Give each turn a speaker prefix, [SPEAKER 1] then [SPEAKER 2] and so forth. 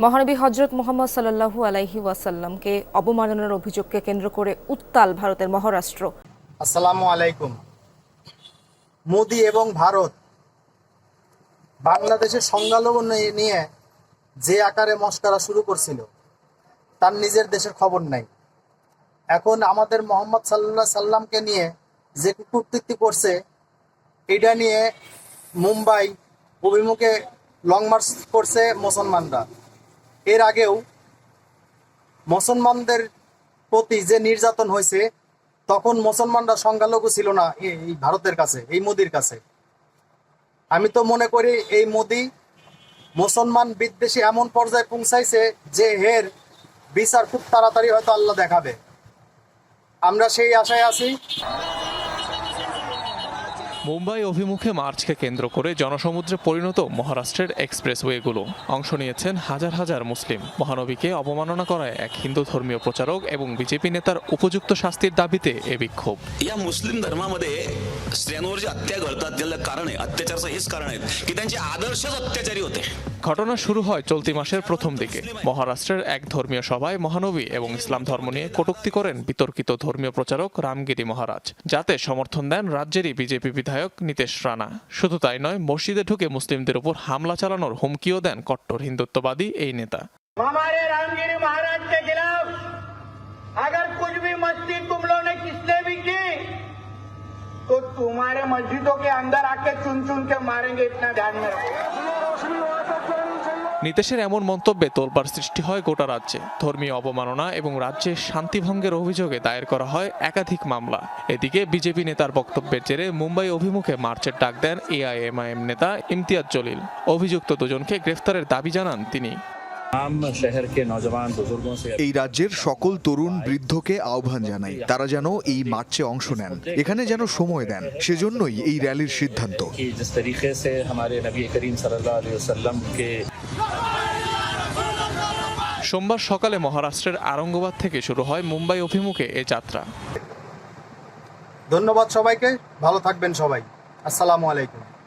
[SPEAKER 1] মহানবী হজরত মোহাম্মদ সাল্লাহু আলাইহি ওয়াসাল্লামকে অবমাননার অভিযোগকে কেন্দ্র করে উত্তাল ভারতের মহারাষ্ট্র।
[SPEAKER 2] আসসালামু আলাইকুম। মোদি এবং ভারত বাংলাদেশের সংখ্যালঘু নিয়ে- যে আকারে মস্করা শুরু করছিল, তার নিজের দেশের খবর নাই। এখন আমাদের মোহাম্মদ সাল্লাহ সাল্লামকে নিয়ে যে কূটনীতি করছে, এটা নিয়ে মুম্বাই অভিমুখে লং মার্চ করছে মুসলমানরা। এর আগেও মুসলমানদের প্রতি যে নির্যাতন হয়েছে, তখন মুসলমানরা সংখ্যালঘু ছিল না এই ভারতের কাছে, এই মোদির কাছে। আমি তো মনে করি এই মোদি মুসলমান বিদ্বেষী এমন পর্যায়ে পৌঁছাইছে যে হের বিচার খুব তাড়াতাড়ি হয়তো আল্লাহ দেখাবে। আমরা সেই আশায় আছি।
[SPEAKER 3] মুম্বাই অভিমুখে মার্চকে কেন্দ্র করে জনসমুদ্রে পরিণত মহারাষ্ট্রের এক্সপ্রেসওয়েগুলো অংশ নিয়েছেন হাজার হাজার মুসলিম মহানবীকে অবমাননা করায় এক হিন্দু ধর্মীয় প্রচারক এবং বিজেপি নেতার উপযুক্ত শাস্তির দাবিতে এ বিক্ষোভ
[SPEAKER 4] या मुस्लिम धर्मामध्ये स्त्रियांवर जे हत्या घडतात त्याला कारण आहे अत्याचाराचं हेच कारण आहे की त्यांचे आदर्शच अत्याचारी होते
[SPEAKER 3] ঘটনা শুরু হয় চলতি মাসের প্রথম দিকে মহারাষ্ট্রের এক ধর্মীয় সভায় মহানবী এবং ইসলাম ধর্ম নিয়ে কটূক্তি করেন বিতর্কিত ধর্মীয় প্রচারক রামগিরি মহারাজ যাতে সমর্থন দেন রাজ্যেরই বিজেপি বিধায়ক নীতেশ রানা শুধু তাই নয় মসজিদে ঢুকে মুসলিমদের উপর হামলা চালানোর হুমকিও দেন কট্টর হিন্দুত্ববাদী এই নেতা
[SPEAKER 5] हमारे रामगिरी महाराज के खिलाफ अगर कुछ भी मस्ती तुम लोगों ने तुम्हारे मस्जिदों के अंदर आके चुन चुन के मारेंगे इतना ध्यान में रखो
[SPEAKER 3] নীতেশের এমন মন্তব্যে তোলপাড় সৃষ্টি হয় গোটা রাজ্যে ধর্মীয় অবমাননা এবং রাজ্যে শান্তিভঙ্গের অভিযোগে দায়ের করা হয় একাধিক মামলা এদিকে বিজেপি নেতার বক্তব্যের জেরে মুম্বাই অভিমুখে মার্চের ডাক দেন এআইএমআইএম নেতা ইমতিয়াজ জলিল অভিযুক্ত দুজনকে গ্রেফতারের দাবি জানান তিনি
[SPEAKER 6] এই রাজ্যের সকল তরুণ বৃদ্ধকে আহ্বান জানাই। তারা যেন এই মার্চে অংশ নেন। এখানে যেন সময় দেন। সেজন্যই এই র্যালির সিদ্ধান্ত।
[SPEAKER 3] সোমবার সকালে মহারাষ্ট্রের আরঙ্গবাদ থেকে শুরু হয় মুম্বাই অভিমুখে এ যাত্রা।
[SPEAKER 2] ধন্যবাদ সবাইকে। ভালো থাকবেন সবাই। আসসালামু আলাইকুম।